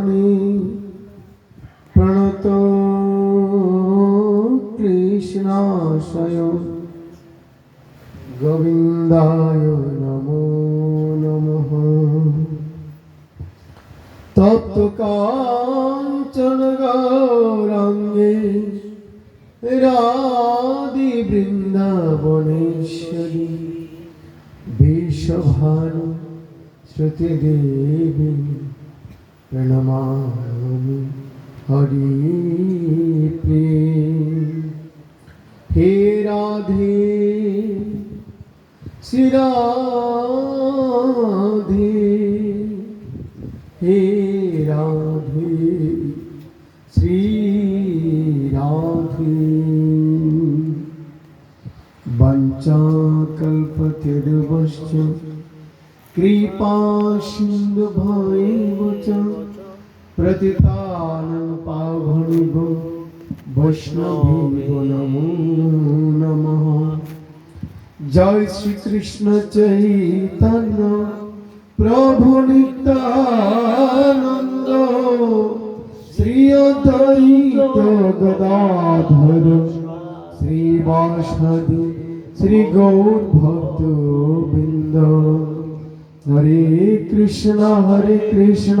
চরণে প্রণত কৃষ্ণাশয় গোবিন্দায় নমো নমঃ। তপ্ত কাঞ্চন গৌরাঙ্গে রাধি বৃন্দাবনেশ্বরী বিশ্বভানু শ্রুতি দেবী প্রণমামি হরি হে রাধে শ্রী রাধে হে রাধে শ্রী রাধে বঞ্চাকল্পতির্বশ্চ কৃপা সিন্ধু ভৈব চ প্রতিতানং পাবনিব বৈষ্ণবেব নমো নমঃ জয় শ্রীকৃষ্ণ চৈতন্য প্রভু নিত্যানন্দ শ্রী অদ্বৈত গদাধর শ্রীবাসাদি শ্রী গৌর ভক্ত বৃন্দ হরে কৃষ্ণ হরে কৃষ্ণ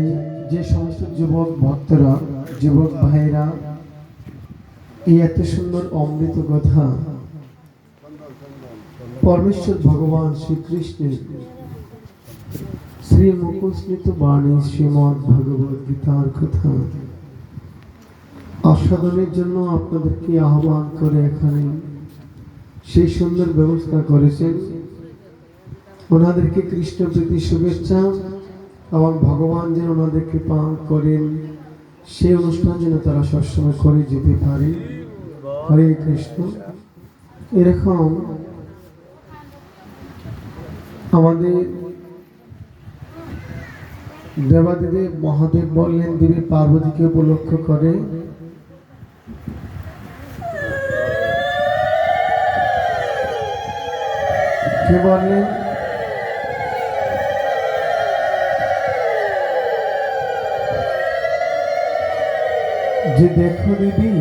যে সমস্ত যুবক ভক্তরা, যুবক ভাইরা, এই এত সুন্দর অমৃত কথা পরমেশ্বর ভগবান শ্রীকৃষ্ণের শ্রী মুকুস্মিত বাণী শ্রীমদ ভগবত গীতার কথা। আস্বাদনের জন্য আপনাদেরকে আহ্বান করে এখানে সেই সুন্দর ব্যবস্থা করেছেন। ওনাদেরকে কৃষ্ণ প্রীতি শুভেচ্ছা এবং ভগবান যেন ওনাদেরকে কৃপা করেন। সেই অনুষ্ঠান যেন তারা সবসময় করে যেতে পারে। হরে কৃষ্ণ। এরকম আমাদের দেবাদেবী মহাদেব বললেন, দেবী পার্বতীকে উপলক্ষ করে। বললেন? যে দেখো দেবী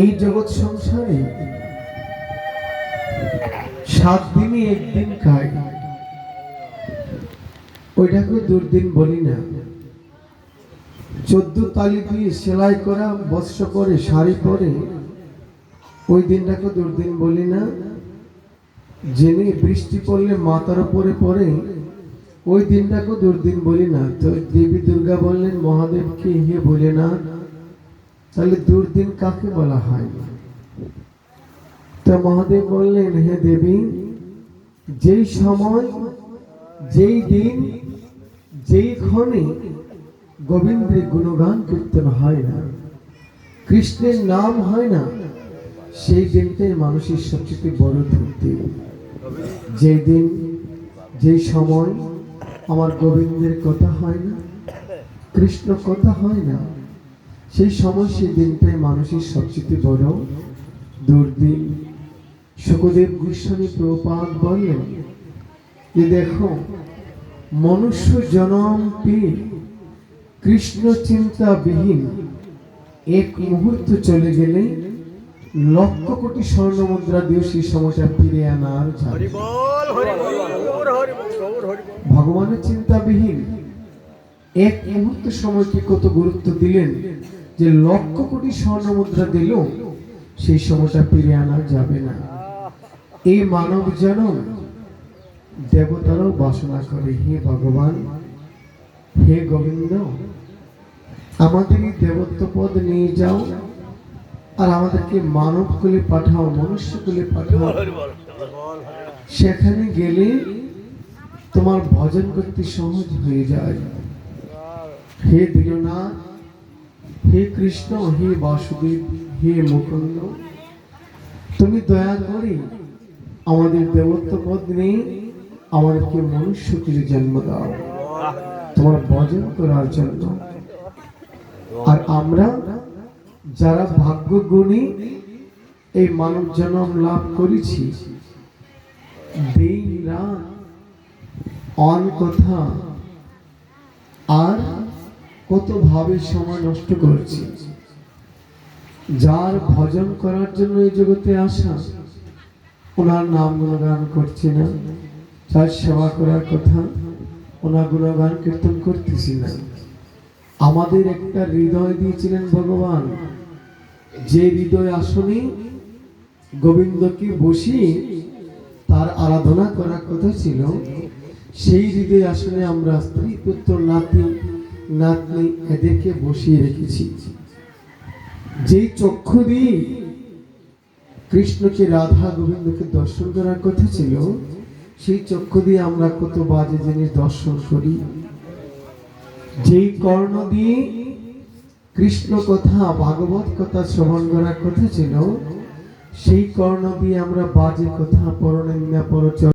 এই জগৎ সংসারে সাত দিনই একদিন খায়। ওইটাকে দুর্দিন বলি না। চোদ্দ তালি দিয়ে সেলাই করা, বস্ত্র পরে, শাড়ি পরে, ওই দিনটাকে দুর্দিন বলি না। জেনে বৃষ্টি পড়লে মাথার উপরে পড়ে ওই দিনটাকে দুর্দিন বলি না। তো দেবী দুর্গা বললেন মহাদেবকে হে বলে না? তাহলে দুর্দিন কাকে বলা হয়? তো মহাদেব বললেন, হে দেবী, যেই সময়, যেই দিন, যেই ক্ষণে গোবিন্দের গুণগান কীর্তন হয় না, কৃষ্ণের নাম হয় না, সেই দিনটাই মানুষের সবচেয়ে বড় ধরতে যেই দিন, যেই সময় আমার গোবিন্দের কথা হয় না, কৃষ্ণ কথা হয় না। সেই সময় সেই দিনটাই মানুষের সবচেয়ে বড় দুর্দিন। সুখদেব গোস্বামী প্রপাত বললেন যে দেখো, মনুষ্য জনম পেয়ে কৃষ্ণ চিন্তা বিহীন এক মুহূর্ত চলে গেলে লক্ষ কোটি স্বর্ণ মুদ্রা দিয়ে সেই সমস্যা ফিরে আনার। ভগবানের চিন্তাবিহীন। এক মুহূর্ত সময়কে কত গুরুত্ব দিলেন যে লক্ষ কোটি স্বর্ণ মুদ্রা দিল সেই সমস্যা ফিরে আনা যাবে না। এই মানব জনম দেবতারাও বাসনা করে হে ভগবান হে গোবিন্দ আমাদের এই দেবত্ব পদ নিয়ে যাও। আর আমাদেরকে মানব কুলে পাঠাও মনুষ্য কুলে পাঠাও। সেখানে গেলে তোমার ভজন করতে সহজ হয়ে যায়। হে দীননাথ হে কৃষ্ণ হে বাসুদেব হে মুকুন্দ তুমি দয়া করে আমাদের দেবত্ব পদ নিয়ে আমাদেরকে মনুষ্য করে জন্ম দাও। তোমার ভজন করার জন্য। আর আমরা যারা ভাগ্য গুণী এই মানব জন্ম লাভ করেছি। অন কথা, আর কত ভাবে সময় নষ্ট করছি। যার ভজন করার জন্য এই জগতে আসা, ওনার নাম গুণগান করছি না। যার সেবা করার কথা, ওনার গুণগান কীর্তন করতেছি না। আমাদের একটা হৃদয় দিয়েছিলেন ভগবান। যে হৃদয় আসনে, গোবিন্দকে বসিয়ে তার আরাধনা করার কথা ছিল, সেই হৃদয় আসনে আমরা স্ত্রী, পুত্র, নাতি, নাতনি এদেরকে বসিয়ে রেখেছি। যেই চক্ষু দিয়ে কৃষ্ণকে রাধা গোবিন্দকে দর্শন করার কথা ছিল, সেই চক্ষু দিয়ে আমরা কত বাজে জিনিস দর্শন করি। যেই কর্ণ দিয়ে কৃষ্ণ কথা ভাগবত কথা, শ্রবণ করার কথা ছিল। সেই কর্ণবি আমরা বাজে কথা, পরনিন্দা পরচ